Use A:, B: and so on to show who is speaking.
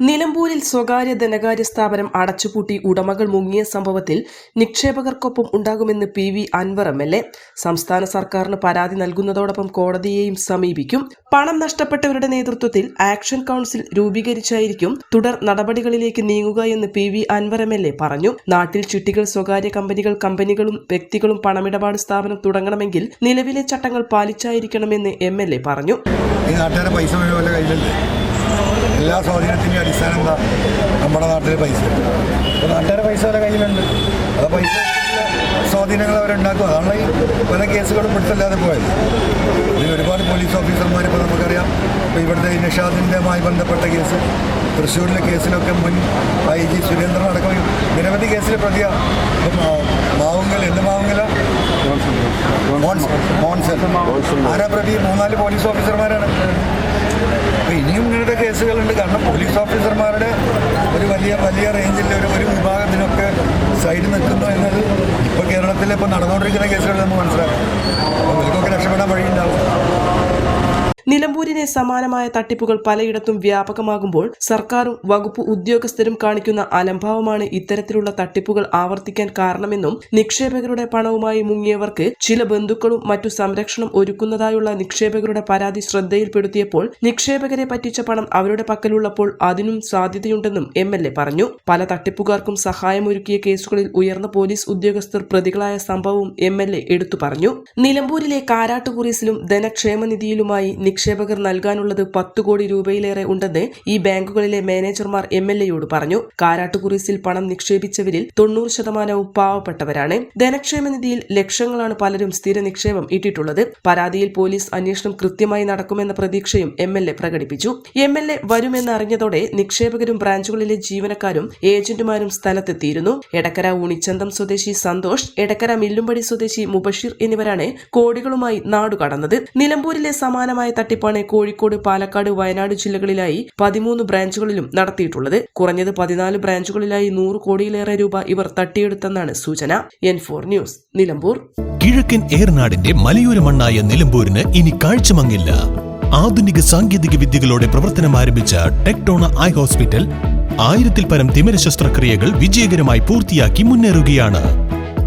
A: നിലമ്പൂരിൽ സ്വകാര്യ ധനകാര്യ സ്ഥാപനം അടച്ചുപൂട്ടി ഉടമകൾ മുങ്ങിയ സംഭവത്തിൽ നിക്ഷേപകർക്കൊപ്പം ഉണ്ടാകുമെന്ന് P V Anwar M L A. സംസ്ഥാന സർക്കാരിന് പരാതി നൽകുന്നതോടൊപ്പം കോടതിയെയും സമീപിക്കും. പണം നഷ്ടപ്പെട്ടവരുടെ നേതൃത്വത്തിൽ ആക്ഷൻ കൗൺസിൽ രൂപീകരിച്ചായിരിക്കും തുടർ നടപടികളിലേക്ക് നീങ്ങുക എന്ന് P V Anwar M L A പറഞ്ഞു. നാട്ടിൽ ചിട്ടികൾ സ്വകാര്യ കമ്പനികൾ കമ്പനികളും വ്യക്തികളും പണമിടപാട് സ്ഥാപനം തുടങ്ങണമെങ്കിൽ നിലവിലെ ചട്ടങ്ങൾ പാലിച്ചായിരിക്കണമെന്ന് എം എൽ എ പറഞ്ഞു.
B: എല്ലാ സ്വാധീനത്തിന്റെയും അടിസ്ഥാനം എന്താ? നമ്മുടെ നാട്ടിലെ പൈസ. അപ്പോൾ നാട്ടുകാരെ പൈസ വരെ കയ്യിലുണ്ട്. ആ പൈസ സ്വാധീനങ്ങൾ അവരുണ്ടാക്കും. അതാണ് ഈ പല കേസുകളും പിടുത്തല്ലാതെ പോയത്. ഇതിൽ ഒരുപാട് പോലീസ് ഓഫീസർമാർ ഇപ്പോൾ നമുക്കറിയാം. ഇപ്പോൾ ഇവിടുത്തെ നിഷാദിന്റെമായി ബന്ധപ്പെട്ട കേസ് തൃശ്ശൂരിലെ കേസിലൊക്കെ മുൻ ഐ ജി സുരേന്ദ്രൻ അടക്കം നിരവധി കേസിൽ പ്രതിയാണ് മാവുങ്കൽ എന്ത് മാവുങ്കല? മോൺസൺ ആരാ പ്രതി? മൂന്നാൽ പോലീസ് ഓഫീസർമാരാണ്. ഇനിയും ഇങ്ങനത്തെ കേസുകളുണ്ട്. കാരണം പോലീസ് ഓഫീസർമാരുടെ ഒരു വലിയ വലിയ റേഞ്ചിലെ ഒരു ഒരു വിഭാഗത്തിനൊക്കെ സൈഡ് നിൽക്കുന്നു എന്നത് ഇപ്പോൾ കേരളത്തിൽ ഇപ്പോൾ നടന്നുകൊണ്ടിരിക്കുന്ന കേസുകൾ നമുക്ക് മനസ്സിലാക്കാം. അപ്പോൾ ഇവർക്കൊക്കെ രക്ഷപ്പെടാൻ വഴിയുണ്ടാവും.
A: നിലമ്പൂരിനെ സമാനമായ തട്ടിപ്പുകൾ പലയിടത്തും വ്യാപകമാകുമ്പോൾ സർക്കാരും വകുപ്പ് ഉദ്യോഗസ്ഥരും കാണിക്കുന്ന അലംഭാവമാണ് ഇത്തരത്തിലുള്ള തട്ടിപ്പുകൾ ആവർത്തിക്കാൻ കാരണമെന്നും നിക്ഷേപകരുടെ പണവുമായി മുങ്ങിയവർക്ക് ചില ബന്ധുക്കളും മറ്റു സംരക്ഷണം ഒരുക്കുന്നതായുള്ള നിക്ഷേപകരുടെ പരാതി ശ്രദ്ധയിൽപ്പെടുത്തിയപ്പോൾ നിക്ഷേപകരെ പറ്റിച്ച പണം അവരുടെ പക്കലുള്ളപ്പോൾ അതിനും സാധ്യതയുണ്ടെന്നും എം പറഞ്ഞു. പല തട്ടിപ്പുകാർക്കും സഹായമൊരുക്കിയ കേസുകളിൽ ഉയർന്ന പോലീസ് ഉദ്യോഗസ്ഥർ പ്രതികളായ സംഭവവും എ എടുത്തു പറഞ്ഞു. നിലമ്പൂരിലെ കാരാട്ടുകുറീസിലും ധനക്ഷേമനിധിയിലുമായി നിക്ഷേപകർ നൽകാനുള്ളത് പത്തു കോടി രൂപയിലേറെ ഉണ്ടെന്ന് ഈ ബാങ്കുകളിലെ മാനേജർമാർ എം എൽ എയോട് പറഞ്ഞു. കാരാട്ടുകുറീസിൽ പണം നിക്ഷേപിച്ചവരിൽ തൊണ്ണൂറ് ശതമാനവും പാവപ്പെട്ടവരാണ്. ധനക്ഷേമനിധിയിൽ ലക്ഷങ്ങളാണ് പലരും സ്ഥിര നിക്ഷേപം ഇട്ടിട്ടുള്ളത്. പരാതിയിൽ പോലീസ് അന്വേഷണം കൃത്യമായി നടക്കുമെന്ന പ്രതീക്ഷയും എം എൽ എ പ്രകടിപ്പിച്ചു. എം എൽ എ വരുമെന്നറിഞ്ഞതോടെ നിക്ഷേപകരും ബ്രാഞ്ചുകളിലെ ജീവനക്കാരും ഏജന്റുമാരും സ്ഥലത്തെത്തിയിരുന്നു. എടക്കര ഉണിച്ചന്തം സ്വദേശി സന്തോഷ് എടക്കര മില്ലുംപടി സ്വദേശി മുബഷീർ എന്നിവരാണ് കോടികളുമായി നാടുകടന്നത്. നിലമ്പൂരിലെ സമാനമായ തട്ടിപ്പാണ് കോഴിക്കോട് പാലക്കാട് വയനാട് ജില്ലകളിലായി പതിമൂന്ന് ബ്രാഞ്ചുകളിലും നടത്തിയിട്ടുള്ളത്. കുറഞ്ഞത് പതിനാല് ബ്രാഞ്ചുകളിലായി നൂറ് കോടിയിലേറെ രൂപ ഇവർ തട്ടിയെടുത്തെന്നാണ് സൂചന. N four news Nilambur.
C: കിഴക്കൻ ഏർനാടിന്റെ മലയോര മണ്ണായ നിലമ്പൂരിന് ഇനി കാഴ്ചമങ്ങില്ല. ആധുനിക സാങ്കേതിക വിദ്യകളോടെ പ്രവർത്തനം ആരംഭിച്ച ടെക്ടോണ ഐ ഹോസ്പിറ്റൽ ആയിരത്തിൽ പരം തിമിര ശസ്ത്രക്രിയകൾ വിജയകരമായി പൂർത്തിയാക്കി മുന്നേറുകയാണ്.